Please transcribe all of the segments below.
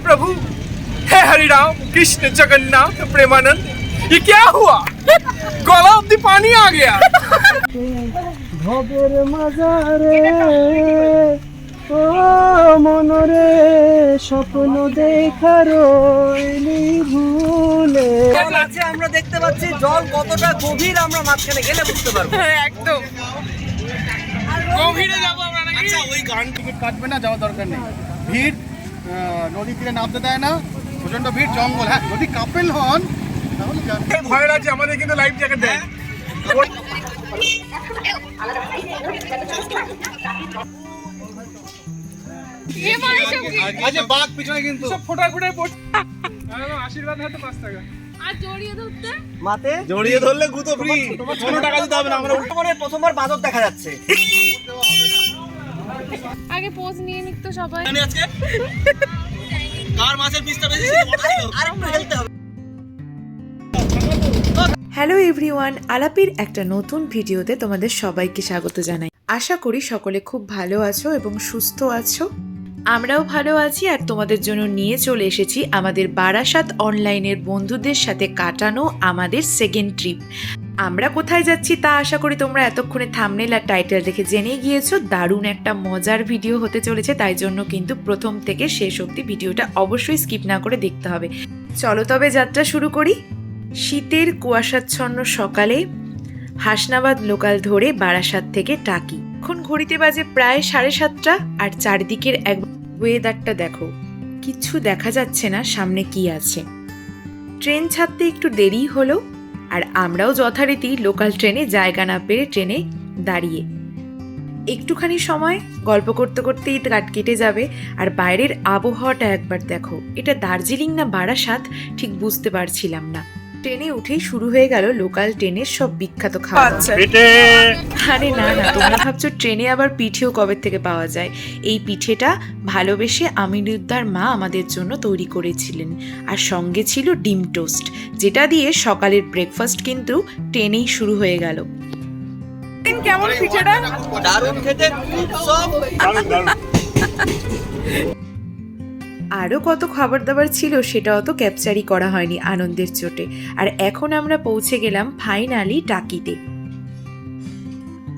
प्रभु हे हरि राम कृष्ण जगन्नाथ प्रेमानंद ये क्या हुआ गला अब्दी पानी आ गया ভবের মাজারে ও মনরে স্বপ্ন দেখার ভুলে জল আছে আমরা দেখতে পাচ্ছি জল কতটা গভীর আমরা মাঝখানে গেলে বুঝতে পারবো একদম গভীরে যাবো আমরা নাকি আচ্ছা ওই গান টিকিট কাটবে না যাওয়ার দরকার নেই ভিড় আহ, নদী তীরে নামতে দেয় না প্রচণ্ড ভিড় জঙ্গল। হ্যাঁ যদি কাপেল হন তাহলে ভয় লাগছে আমাদের কিন্তু লাইফ জ্যাকেট দেয়। আচ্ছা বাঘ পিছনে কিন্তু। সব ফোটায় ফোটায় পড়ছে। আশীর্বাদ হয়তো পাঁচ টাকা। আর জড়িয়ে ধরতে? মাতে জড়িয়ে ধরলে গুতো ফ্রি কোনো টাকা দিতে হবে না আমরা উল্টো করে প্রথমবার বাদর দেখা যাচ্ছে। আগে পোজ নিয়ে নিত সবাই। আজকে? কার মাছের পিসটা বেশি আর একটু হেলতে হবে। হ্যালো এভরিওয়ান আলাপির একটা নতুন ভিডিওতে তোমাদের সবাইকে স্বাগত জানাই। আশা করি সকলে খুব ভালো আছো এবং সুস্থ আছো। আমরাও ভালো আছি আর তোমাদের জন্য নিয়ে চলে এসেছি আমাদের বারাসাত অনলাইনের বন্ধুদের সাথে কাটানো আমাদের সেকেন্ড ট্রিপ আমরা কোথায় যাচ্ছি তা আশা করি তোমরা এতক্ষণে থামনেল আর টাইটেল দেখে জেনেই গিয়েছো। দারুণ একটা মজার ভিডিও হতে চলেছে, তাই জন্য কিন্তু প্রথম থেকে শেষ অবধি ভিডিওটা অবশ্যই স্কিপ না করে দেখতে হবে। চলো তবে যাত্রা শুরু করি। শীতের কুয়াশাচ্ছন্ন সকালে হাসনাবাদ লোকাল ধরে বারাসাত থেকে টাকি। এখন ঘড়িতে বাজে প্রায় সাড়ে সাতটা আর চারদিকের এক ওয়েদারটা দেখো। কিচ্ছু দেখা যাচ্ছে না, সামনে কি আছে। ট্রেন ছাড়তে একটু দেরি হলো। আর আমরাও যথারীতি লোকাল ট্রেনে জায়গা না পেরে ট্রেনে দাঁড়িয়ে। একটুখানি সময় গল্প করতে করতেই কাট কেটে যাবে, আর বাইরের আবহাওয়াটা একবার দেখো। এটা দার্জিলিং না বারাসাত ঠিক বুঝতে পারছিলাম না। ট্রেনে উঠেই শুরু হয়ে গেল লোকাল ট্রেনের সব বিখ্যাত খাবার। আচ্ছা। আরে না না তোমরা ভাবছ ট্রেনে আবার পিঠেও কবে থেকে পাওয়া যায়? এই পিঠেটা ভালোবেসে আমিনুদ্দার মা আমাদের জন্য তৈরি করেছিলেন। আর সঙ্গে ছিল ডিম টোস্ট যেটা দিয়ে সকালের ব্রেকফাস্ট কিন্তু ট্রেনেই শুরু হয়ে গেল। কেমন পিঠেটা? দারুণ খেতে সব আরও কত খাবার দাবার ছিল সেটাও তো ক্যাপচারই করা হয়নি আনন্দের চোটে। আর এখন আমরা পৌঁছে গেলাম ফাইনালি টাকিতে।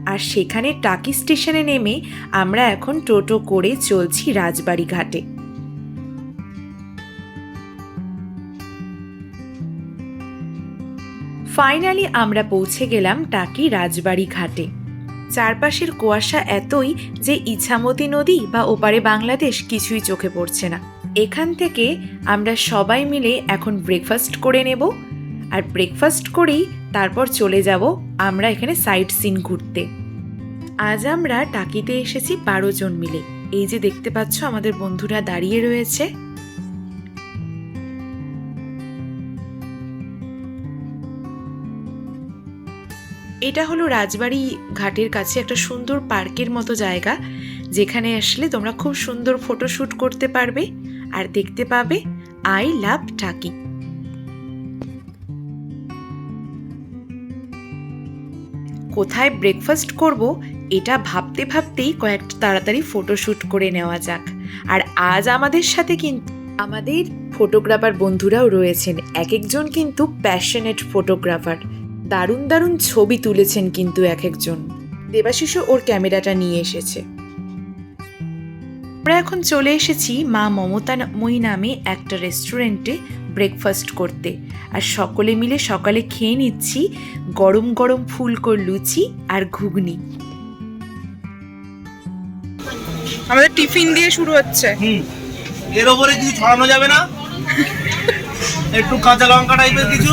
আর সেখানে টাকি স্টেশনে নেমে আমরা এখন টোটো করে চলছি রাজবাড়ি ঘাটে। ফাইনালি আমরা পৌঁছে গেলাম টাকি রাজবাড়ি ঘাটে। চারপাশের কুয়াশা এতই যে ইছামতি নদী বা ওপারে বাংলাদেশ কিছুই চোখে পড়ছে না। এখান থেকে আমরা সবাই মিলে এখন ব্রেকফাস্ট করে নেব। আর ব্রেকফাস্ট করেই তারপর চলে যাব আমরা এখানে সাইট সিন ঘুরতে। আজ আমরা টাকিতে এসেছি বারো জন মিলে। এই যে দেখতে পাচ্ছ আমাদের বন্ধুরা দাঁড়িয়ে রয়েছে। এটা হলো রাজবাড়ি ঘাটের কাছে একটা সুন্দর পার্কের মতো জায়গা, যেখানে আসলে তোমরা খুব সুন্দর ফটোশ্যুট করতে পারবে। আর দেখতে পাবে আই লাভ টাকি। কোথায় ব্রেকফাস্ট করব, এটা ভাবতে ভাবতেই কয়েকটা তাড়াতাড়ি ফটোশ্যুট করে নেওয়া যাক। আর আজ আমাদের সাথে কিন্তু আমাদের ফটোগ্রাফার বন্ধুরাও রয়েছেন। এক একজন কিন্তু প্যাশনেট ফটোগ্রাফার দারুণ দারুণ ছবি তুলেছেন কিন্তু এক একজন দেবাশিসও ওর ক্যামেরাটা নিয়ে এসেছে। আমরা এখন চলে এসেছি মা মমতাময়ী নামে একটা রেস্টুরেন্টে ব্রেকফাস্ট করতে। আর সকলে মিলে সকালে খেয়ে নিচ্ছি গরম গরম ফুলকোর লুচি আর ঘুগনি। আমাদের টিফিন দিয়ে শুরু হচ্ছে। এর ওপরে কিছু ছড়ানো যাবে না। একটু কাঁচা লঙ্কা টাইপের কিছু।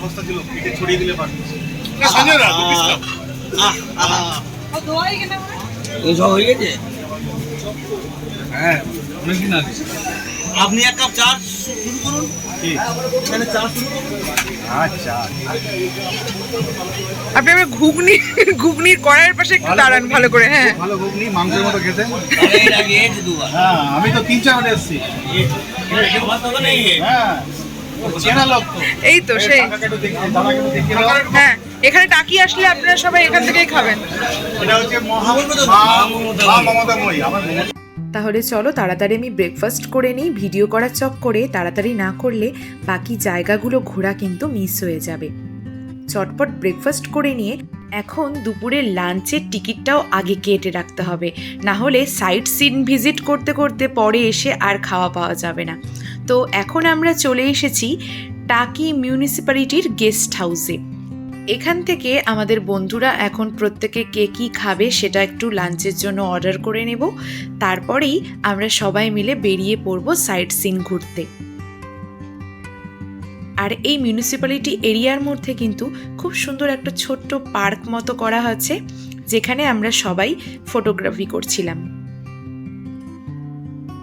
সস্তা ছিল ছড়িয়ে দিলে সব হয়ে গেছে? হ্যাঁ অনেকদিন আগে। আপনি এক কাপ চা শুরু করুন। এখানে চা শুরু আচ্ছা। আপনি ঘুগনি ঘুগনির কড়াইয়ের পাশে একটু দাঁড়ান ভালো করে হ্যাঁ। ভালো ঘুগনি মাংসের মতো খেতে। হ্যাঁ আমি তো তিন চার এসেছি। হ্যাঁ তো। এই তো সেই। হ্যাঁ। এখানে টাকি আসলে আপনারা সবাই এখান থেকেই খাবেন। তাহলে চলো তাড়াতাড়ি আমি ব্রেকফাস্ট করে নিই ভিডিও করার চক করে তাড়াতাড়ি না করলে বাকি জায়গাগুলো ঘোরা কিন্তু মিস হয়ে যাবে। চটপট ব্রেকফাস্ট করে নিয়ে এখন দুপুরের লাঞ্চের টিকিটটাও আগে কেটে রাখতে হবে। না হলে সাইট সিন ভিজিট করতে করতে পরে এসে আর খাওয়া পাওয়া যাবে না। তো এখন আমরা চলে এসেছি টাকি মিউনিসিপ্যালিটির গেস্ট হাউসে এখান থেকে আমাদের বন্ধুরা এখন প্রত্যেকে কে কী খাবে সেটা একটু লাঞ্চের জন্য অর্ডার করে নেব। তারপরেই আমরা সবাই মিলে বেরিয়ে পড়ব সাইট সিন ঘুরতে। আর এই মিউনিসিপ্যালিটি এরিয়ার মধ্যে কিন্তু খুব সুন্দর একটা ছোট্ট পার্ক মতো করা হচ্ছে যেখানে আমরা সবাই ফটোগ্রাফি করছিলাম।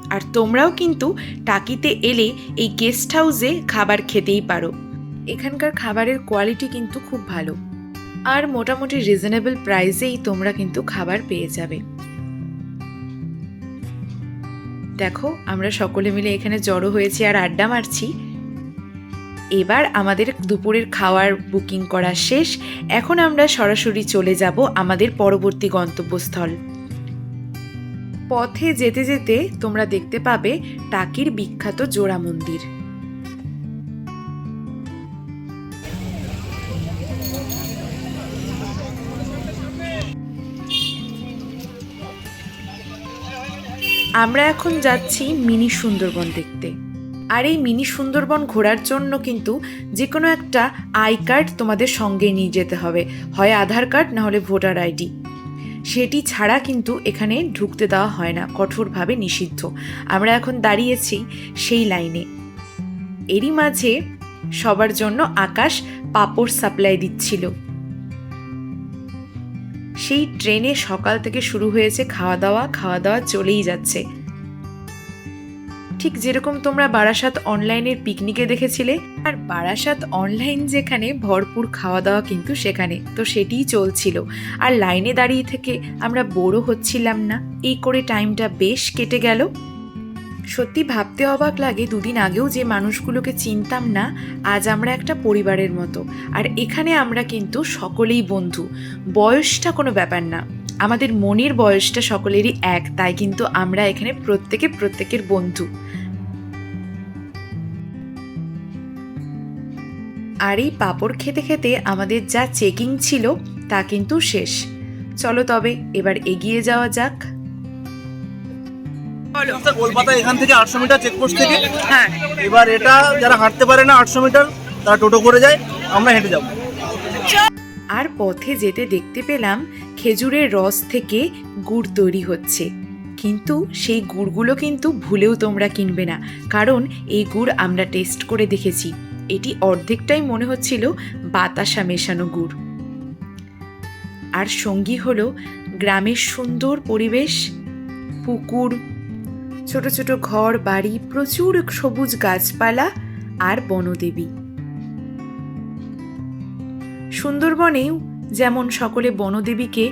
আর তোমরাও কিন্তু টাকিতে এলে এই গেস্ট হাউসে খাবার খেতেই পারো। এখানকার খাবারের কোয়ালিটি কিন্তু খুব ভালো। আর মোটামুটি রিজনেবল প্রাইসেই তোমরা কিন্তু খাবার পেয়ে যাবে। দেখো, আমরা সকলে মিলে এখানে জড়ো হয়েছি আর আড্ডা মারছি। এবার আমাদের দুপুরের খাওয়ার বুকিং করা শেষ। এখন আমরা সরাসরি চলে যাব আমাদের পরবর্তী গন্তব্যস্থল। পথে যেতে যেতে তোমরা দেখতে পাবে টাকির বিখ্যাত জোড়া মন্দির। আমরা এখন যাচ্ছি মিনি সুন্দরবন দেখতে। আর এই মিনি সুন্দরবন ঘোরার জন্য কিন্তু যে কোনো একটা আই কার্ড তোমাদের সঙ্গে নিয়ে যেতে হবে। হয় আধার কার্ড, না হলে ভোটার আইডি। সেটি ছাড়া কিন্তু এখানে ঢুকতে দেওয়া হয় না, কঠোরভাবে নিষিদ্ধ। আমরা এখন দাঁড়িয়েছি সেই লাইনে। এরই মাঝে সবার জন্য আকাশ পাপড় সাপ্লাই দিচ্ছিল। সেই ট্রেনে সকাল থেকে শুরু হয়েছে খাওয়া দাওয়া খাওয়া দাওয়া চলেই যাচ্ছে। ঠিক যেরকম তোমরা বারাসাত অনলাইনের পিকনিকে দেখেছিলে, আর বারাসাত অনলাইন যেখানে ভরপুর খাওয়া দাওয়া কিন্তু সেখানে, তো সেটিই চলছিল। আর লাইনে দাঁড়িয়ে থেকে আমরা বড়ো হচ্ছিলাম না। এই করে টাইমটা বেশ কেটে গেল। সত্যি ভাবতে অবাক লাগে দুদিন আগেও যে মানুষগুলোকে চিনতাম না, আজ আমরা একটা পরিবারের মতো। আর এখানে আমরা কিন্তু সকলেই বন্ধু। বয়সটা কোনো ব্যাপার না। আমাদের মনের বয়সটা সকলেরই এক, তাই কিন্তু আমরা এখানে প্রত্যেকে প্রত্যেকের বন্ধু। আর এই পাঁপড় খেতে খেতে আমাদের যা চেকিং ছিল, তা কিন্তু শেষ। চলো তবে এবার এগিয়ে যাওয়া যাক। কলকাতা এখান থেকে আটশো মিটার চেকপোস্ট থেকে। হ্যাঁ। এবার এটা যারা হাঁটতে পারে না আটশো মিটার তারা টোটো করে যায় আমরা হেঁটে যাব। আর পথে যেতে দেখতে পেলাম খেজুরের রস থেকে গুড় তৈরি হচ্ছে। কিন্তু সেই গুড়গুলো কিন্তু ভুলেও তোমরা কিনবে না। কারণ এই গুড় আমরা টেস্ট করে দেখেছি। এটি অর্ধেকটাই মনে হচ্ছিল বাতাসা মেশানো গুড়। আর সঙ্গী হলো গ্রামের সুন্দর পরিবেশ পুকুর ছোট ছোট ঘর বাড়ি, প্রচুর সবুজ গাছপালা আর বনদেবী। সুন্দরবনেও যেমন সকলে বনদেবীকে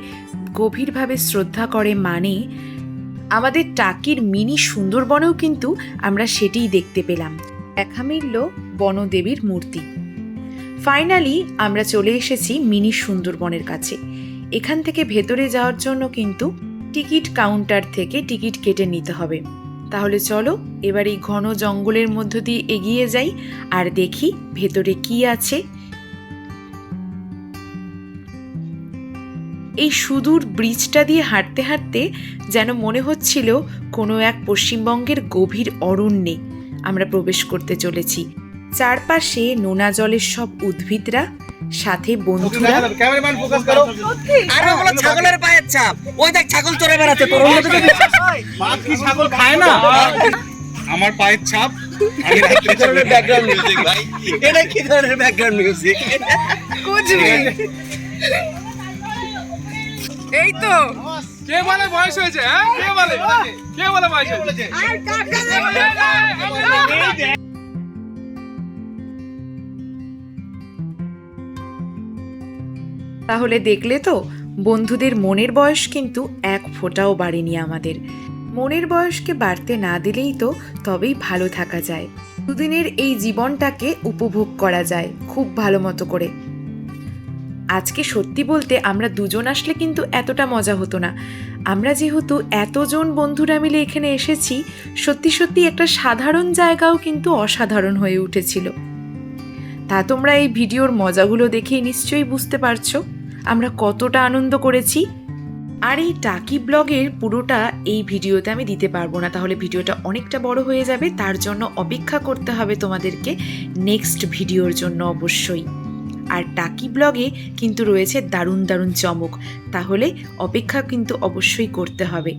গভীরভাবে শ্রদ্ধা করে মানে আমাদের টাকির মিনি সুন্দরবনেও কিন্তু আমরা সেটিই দেখতে পেলাম। দেখা মিলল বনদেবীর মূর্তি। ফাইনালি আমরা চলে এসেছি মিনি সুন্দরবনের কাছে। এখান থেকে ভেতরে যাওয়ার জন্য কিন্তু টিকিট কাউন্টার থেকে টিকিট কেটে নিতে হবে। তাহলে চলো এবার এই ঘন জঙ্গলের মধ্য দিয়ে এগিয়ে যাই আর দেখি ভেতরে কি আছে। এই সুদূর ব্রিজটা দিয়ে হাঁটতে হাঁটতে যেন মনে হচ্ছিল কোনো এক পশ্চিমবঙ্গের গভীর অরণ্যে আমরা প্রবেশ করতে চলেছি। চারপাশে নোনা জলের সব উদ্ভিদরা সাথে বন্ধুরা ক্যামেরাম্যান ফোকাস করো। আর ওগুলো ছাগলের পায়ের ছাপ। ওই দেখ ছাগল চড়ে তোর। দিকে বাঘ কি ছাগল খায় না? আমার পায়ের ছাপ আমি রাত্রে ব্যাকগ্রাউন্ড মিউজিক ভাই এটা কি ধরনের ব্যাকগ্রাউন্ড মিউজিক এই তো। কে বলে বয়স হয়েছে হ্যাঁ? কে বলে? কে বলে বয়স হয়েছে? তাহলে দেখলে তো বন্ধুদের মনের বয়স কিন্তু এক ফোঁটাও বাড়েনি আমাদের। মনের বয়সকে বাড়তে না দিলেই তো তবেই ভালো থাকা যায়। দুদিনের এই জীবনটাকে উপভোগ করা যায় খুব ভালো মতো করে। আজকে সত্যি বলতে আমরা দুজন আসলে কিন্তু এতটা মজা হতো না। আমরা যেহেতু এতজন বন্ধুরা মিলে এখানে এসেছি, সত্যি সত্যি একটা সাধারণ জায়গাও কিন্তু অসাধারণ হয়ে উঠেছিল। তা তোমরা এই ভিডিওর মজাগুলো দেখেই নিশ্চয়ই বুঝতে পারছ। আমরা কতটা আনন্দ করেছি। আর এই টাকি ব্লগের পুরোটা এই ভিডিওতে আমি দিতে পারব না। তাহলে ভিডিওটা অনেকটা বড় হয়ে যাবে। তার জন্য অপেক্ষা করতে হবে তোমাদেরকে নেক্সট ভিডিওর জন্য অবশ্যই। আর টাকি ব্লগে কিন্তু রয়েছে দারুণ দারুণ চমক। তাহলে অপেক্ষা কিন্তু অবশ্যই করতে হবে।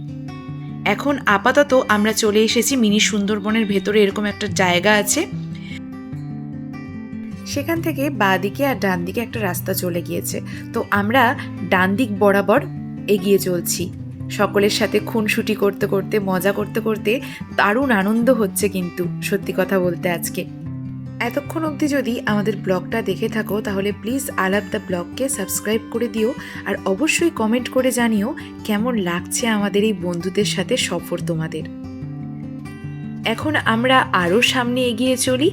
এখন আপাতত আমরা চলে এসেছি মিনি সুন্দরবনের ভেতরে, এরকম একটা জায়গা আছে। সেখান থেকে বাঁ দিকে আর ডান দিকে একটা রাস্তা চলে গিয়েছে। তো আমরা ডান দিক বরাবর এগিয়ে চলছি। সকলের সাথে খুনসুটি করতে করতে, মজা করতে করতে দারুণ আনন্দ হচ্ছে কিন্তু, সত্যি কথা বলতে আজকে। এতক্ষণ অবধি যদি আমাদের ব্লগটা দেখে থাকো, তাহলে প্লিজ আলাপ দ্য ব্লগকে সাবস্ক্রাইব করে দিও আর অবশ্যই কমেন্ট করে জানিও কেমন লাগছে আমাদের এই বন্ধুদের সাথে সফর তোমাদের। এখন আমরা আরও সামনে এগিয়ে চলি।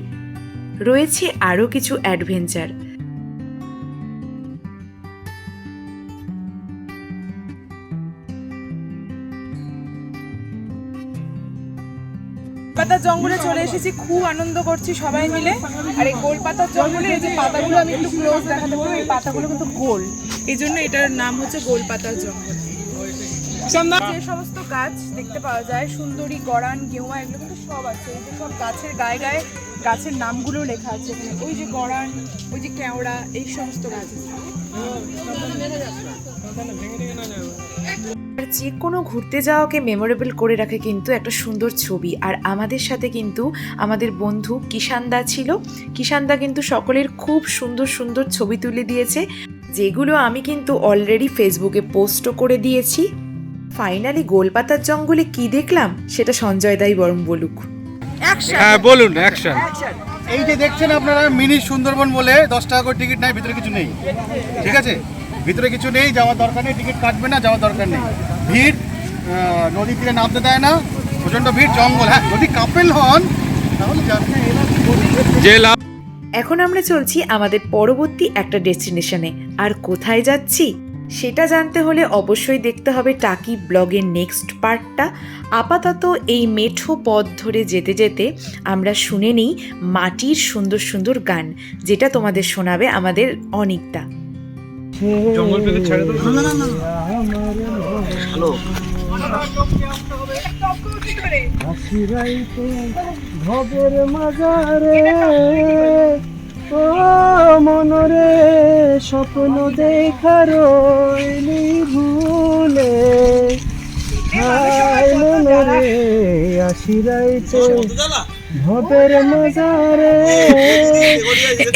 রয়েছে আরও কিছু অ্যাডভেঞ্চার পাতার জঙ্গলে চলে এসেছি খুব আনন্দ করছি সবাই মিলে। আর এই গোল পাতার জঙ্গলে এই যে পাতাগুলো আমি একটু ক্লোজ দেখাতে পারব এই পাতাগুলো কিন্তু গোল। এই জন্য এটার নাম হচ্ছে গোল পাতার জঙ্গল যে সমস্ত গাছ দেখতে পাওয়া যায় সুন্দরী গড়ান গেওয়া এগুলো কিন্তু সব আছে। এই যে সব গাছের গায়ে গায়ে গাছের নামগুলো লেখা আছে এখানে। ওই যে গড়ান ওই যে কেওড়া এই সমস্ত গাছ। আছে আর যে কোনো ঘুরতে যাওয়াকে মেমোরেবল করে রাখে কিন্তু একটা সুন্দর ছবি। আর আমাদের সাথে কিন্তু আমাদের বন্ধু কিষানদা ছিল। কিষানদা কিন্তু সকলের খুব সুন্দর সুন্দর ছবি তুলে দিয়েছে। যেগুলো আমি কিন্তু অলরেডি ফেসবুকে পোস্টও করে দিয়েছি। ফাইনালি গোলপাতার জঙ্গলে কি দেখলাম সেটা সঞ্জয় দাই বরং বলুক। হ্যাঁ বলুন অ্যাকশন এই যে দেখছেন আপনারা মিনি সুন্দরবন বলে দশ টাকা করে টিকিট নাই ভিতরে কিছু নেই। ঠিক আছে? ভিতরে কিছু নেই যাওয়ার দরকার নেই টিকিট কাটবে না যাওয়ার দরকার নেই। ভিড় নদী তীরে নামতে দেয় না প্রচণ্ড ভিড় জঙ্গল। হ্যাঁ যদি কাপেল হন তাহলে যে লাভ এখন আমরা চলছি আমাদের পরবর্তী একটা ডেস্টিনেশনে। আর কোথায় যাচ্ছি সেটা জানতে হলে অবশ্যই দেখতে হবে টাকি ব্লগের নেক্সট পার্টটা। আপাতত এই মেঠো পথ ধরে যেতে যেতে আমরা শুনে নিই মাটির সুন্দর সুন্দর গান যেটা তোমাদের শোনাবে আমাদের অনিকদা জঙ্গল পেতে ছেড়ে দেবো হ্যালো। ভবের মাজারে ও মনরে স্বপ্ন দেখার ভুলে। হায় মনরে আসিরাইতে ভবের মাজারে।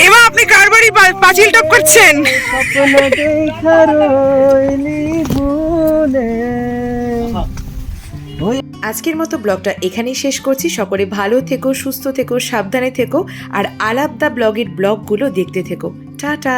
এবার আপনি কার বাড়ি পাঁচিল টপ করছেন? স্বপ্ন দেখার ভুলে। আজকের মতো ব্লগটা এখানেই শেষ করছি। সকলে ভালো থেকো সুস্থ থেকো সাবধানে থেকো আর আলাপ দা ব্লগের ব্লগগুলো দেখতে থেকো। টাটা।